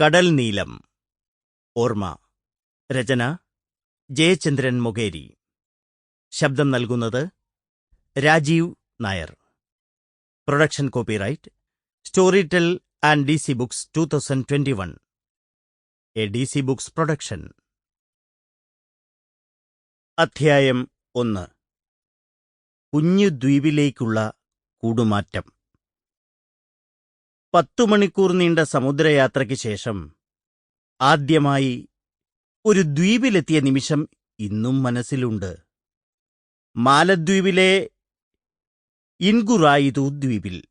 കടൽ നീലം. ഓർമ്മ. രചന. ജയചന്ദ്രൻ മൊകേരി. ശബ്ദം നൽകുന്നത് Rajeev Nair. Production copyright. Storytel and D C books two thousand twenty one. A D C books production. അധ്യായം ഒന്ന്. കുഞ്ഞു ദ്വീപിലേക്കുള്ള കൂടുമാറ്റം. പത്തു മണിക്കൂർ നീണ്ട സമുദ്രയാത്രയ്ക്ക് ശേഷം ആദ്യമായി ഒരു ദ്വീപിലെത്തിയ നിമിഷം ഇന്നും മനസ്സിലുണ്ട്. മാലദ്വീപിലെ ഇൻഗുറായിതു ദ്വീപിൽ.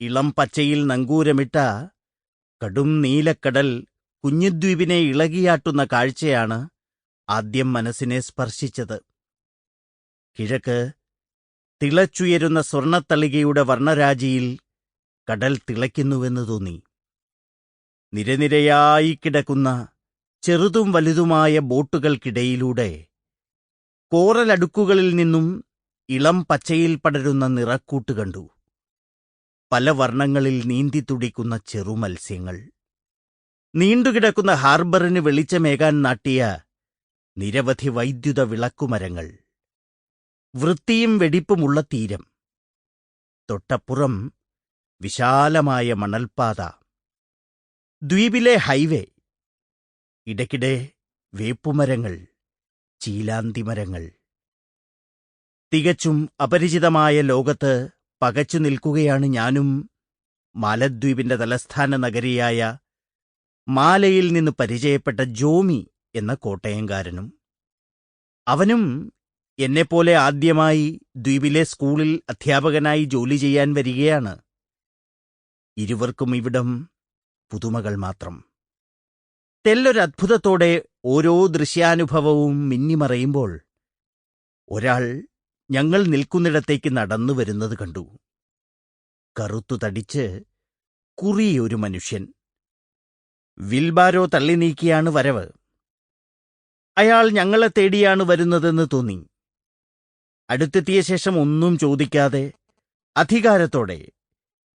ഇളം പച്ചയിൽ നങ്കൂരമിട്ട കടും നീലക്കടൽ കുഞ്ഞുദ്വീപിനെ ഇളകിയാട്ടുന്ന കാഴ്ചയാണ് ആദ്യം മനസ്സിനെ സ്പർശിച്ചത്. കിഴക്ക് തിളച്ചുയരുന്ന സ്വർണത്തളികയുടെ വർണരാജിയിൽ കടൽ തിളയ്ക്കുന്നുവെന്ന് തോന്നി. നിരനിരയായി കിടക്കുന്ന ചെറുതും വലുതുമായ ബോട്ടുകൾക്കിടയിലൂടെ കോറലടുക്കുകളിൽ നിന്നും ഇളം പച്ചയിൽ പടരുന്ന നിറക്കൂട്ട് കണ്ടു. പല വർണങ്ങളിൽ നീന്തി തുടിക്കുന്ന ചെറുമത്സ്യങ്ങൾ നീണ്ടുകിടക്കുന്ന ഹാർബറിന് വെളിച്ചമേകാൻ നാട്ടിയ നിരവധി വൈദ്യുത വിളക്കുമരങ്ങൾ. വൃത്തിയും വെടിപ്പുമുള്ള തീരം. തൊട്ടപ്പുറം വിശാലമായ മണൽപ്പാത. ദ്വീപിലെ ഹൈവേ. ഇടയ്ക്കിടെ വേപ്പുമരങ്ങൾ ചീലാന്തിമരങ്ങൾ. തികച്ചും അപരിചിതമായ ലോകത്ത് പകച്ചു നിൽക്കുകയാണ് ഞാനും മാലദ്വീപിന്റെ തലസ്ഥാന നഗരിയായ മാലയിൽ നിന്ന് പരിചയപ്പെട്ട ജോമി എന്ന കോട്ടയംകാരനും. അവനും എന്നെപ്പോലെ ആദ്യമായി ദ്വീപിലെ സ്കൂളിൽ അധ്യാപകനായി ജോലി ചെയ്യാൻ വരികയാണ്. ഇരുവർക്കും ഇവിടം പുതുമകൾ മാത്രം. തെല്ലൊരത്ഭുതത്തോടെ ഓരോ ദൃശ്യാനുഭവവും മിന്നിമറയുമ്പോൾ ഒരാൾ ഞങ്ങൾ നിൽക്കുന്നിടത്തേക്ക് നടന്നു വരുന്നത് കണ്ടു. കറുത്തു തടിച്ച് കുറിയൊരു മനുഷ്യൻ. വിൽബാരോ തള്ളി നീക്കിയാണ് വരവ്. അയാൾ ഞങ്ങളെ തേടിയാണ് വരുന്നതെന്ന് തോന്നി. അടുത്തെത്തിയ ശേഷം ഒന്നും ചോദിക്കാതെ അധികാരത്തോടെ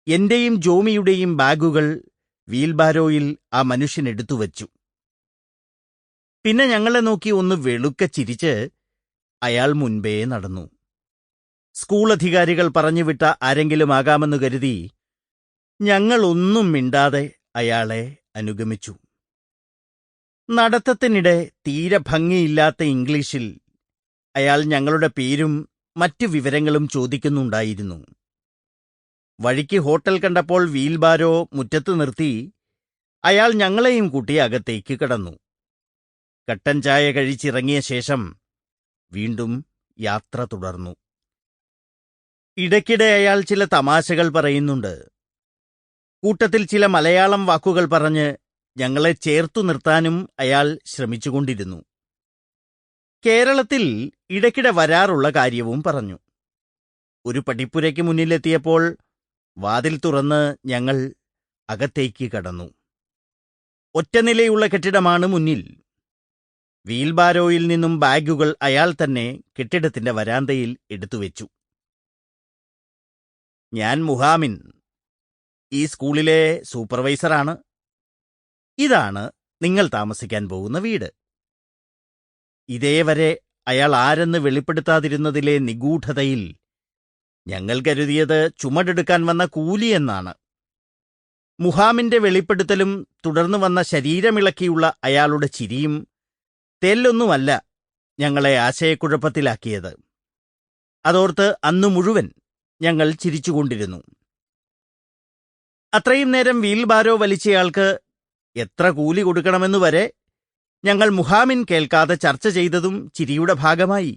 എന്റെയും ജോമിയുടെയും ബാഗുകൾ വീൽബാരോയിൽ ആ മനുഷ്യൻ എടുത്തുവച്ചു. പിന്നെ ഞങ്ങളെ നോക്കി ഒന്ന് വെളുക്ക ചിരിച്ച് അയാൾ മുൻപേ നടന്നു. സ്കൂൾ അധികാരികൾ പറഞ്ഞുവിട്ട ആരെങ്കിലും ആകാമെന്ന് കരുതി ഞങ്ങളൊന്നും മിണ്ടാതെ അയാളെ അനുഗമിച്ചു. നടത്തത്തിനിടെ തീരെ ഭംഗിയില്ലാത്ത ഇംഗ്ലീഷിൽ അയാൾ ഞങ്ങളുടെ പേരും മറ്റു വിവരങ്ങളും ചോദിക്കുന്നുണ്ടായിരുന്നു. വഴിക്ക് ഹോട്ടൽ കണ്ടപ്പോൾ വീൽബാരോ മുറ്റത്ത് നിർത്തി അയാൾ ഞങ്ങളെയും കൂട്ടി അകത്തേക്ക് കടന്നു. കട്ടൻ ചായ കഴിച്ചിറങ്ങിയ ശേഷം വീണ്ടും യാത്ര തുടർന്നു. ഇടയ്ക്കിടെ അയാൾ ചില തമാശകൾ പറയുന്നുണ്ട്. കൂട്ടത്തിൽ ചില മലയാളം വാക്കുകൾ പറഞ്ഞ് ഞങ്ങളെ ചേർത്തു നിർത്താനും അയാൾ ശ്രമിച്ചുകൊണ്ടിരുന്നു. കേരളത്തിൽ ഇടയ്ക്കിടെ വരാറുള്ള കാര്യവും പറഞ്ഞു. ഒരു പടിപ്പുരയ്ക്ക് മുന്നിലെത്തിയപ്പോൾ വാതിൽ തുറന്ന് ഞങ്ങൾ അകത്തേക്ക് കടന്നു. ഒറ്റനിലയുള്ള കെട്ടിടമാണ് മുന്നിൽ. വീൽബാരോയിൽ നിന്നും ബാഗുകൾ അയാൾ തന്നെ കെട്ടിടത്തിന്റെ വരാന്തയിൽ എടുത്തുവെച്ചു ഞാൻ മുഹാമിൻ ഈ സ്കൂളിലെ സൂപ്പർവൈസറാണ്. ഇതാണ് നിങ്ങൾ താമസിക്കാൻ പോകുന്ന വീട്. ഇതേവരെ അയാൾ ആരെന്ന് വെളിപ്പെടുത്താതിരുന്നതിലെ നിഗൂഢതയിൽ ഞങ്ങൾ കരുതിയത് ചുമടെടുക്കാൻ വന്ന കൂലിയെന്നാണ് മുഹാമിന്റെ വെളിപ്പെടുത്തലും തുടർന്നു വന്ന ശരീരമിളക്കിയുള്ള അയാളുടെ ചിരിയും തെല്ലൊന്നുമല്ല ഞങ്ങളെ ആശയക്കുഴപ്പത്തിലാക്കിയത്. അതോർത്ത് അന്നു മുഴുവൻ ഞങ്ങൾ ചിരിച്ചുകൊണ്ടിരുന്നു. അത്രയും നേരം വീൽബാരോ വലിച്ചയാൾക്ക് എത്ര കൂലി കൊടുക്കണമെന്ന് വരെ ഞങ്ങൾ മുഹാമിൻ കേൾക്കാതെ ചർച്ച ചെയ്തതും ചിരിയുടെ ഭാഗമായി.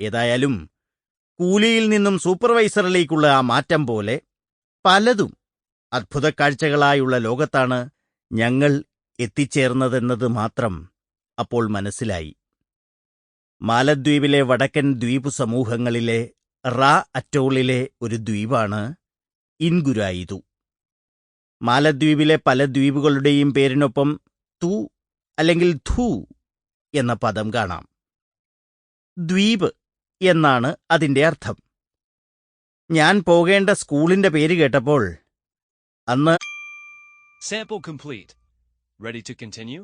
ഏതായാലും കൂലിയിൽ നിന്നും സൂപ്പർവൈസറിലേക്കുള്ള ആ മാറ്റം പോലെ പലതും അത്ഭുത കാഴ്ചകളായുള്ള ലോകത്താണ് ഞങ്ങൾ എത്തിച്ചേർന്നതെന്നത് മാത്രം അപ്പോൾ മനസ്സിലായി. മാലദ്വീപിലെ വടക്കൻ ദ്വീപ് സമൂഹങ്ങളിലെ റാ അറ്റോളിലെ ഒരു ദ്വീപാണ് ഇൻഗുരായിതു. മാലദ്വീപിലെ പല ദ്വീപുകളുടെയും പേരിനൊപ്പം തു അല്ലെങ്കിൽ ധൂ എന്ന പദം കാണാം. ദ്വീപ് എന്നാണ് അതിന്റെ അർത്ഥം ഞാൻ പോകേണ്ട സ്കൂളിന്റെ പേര് കേട്ടപ്പോൾ അന്ന് Sample complete. Ready to continue?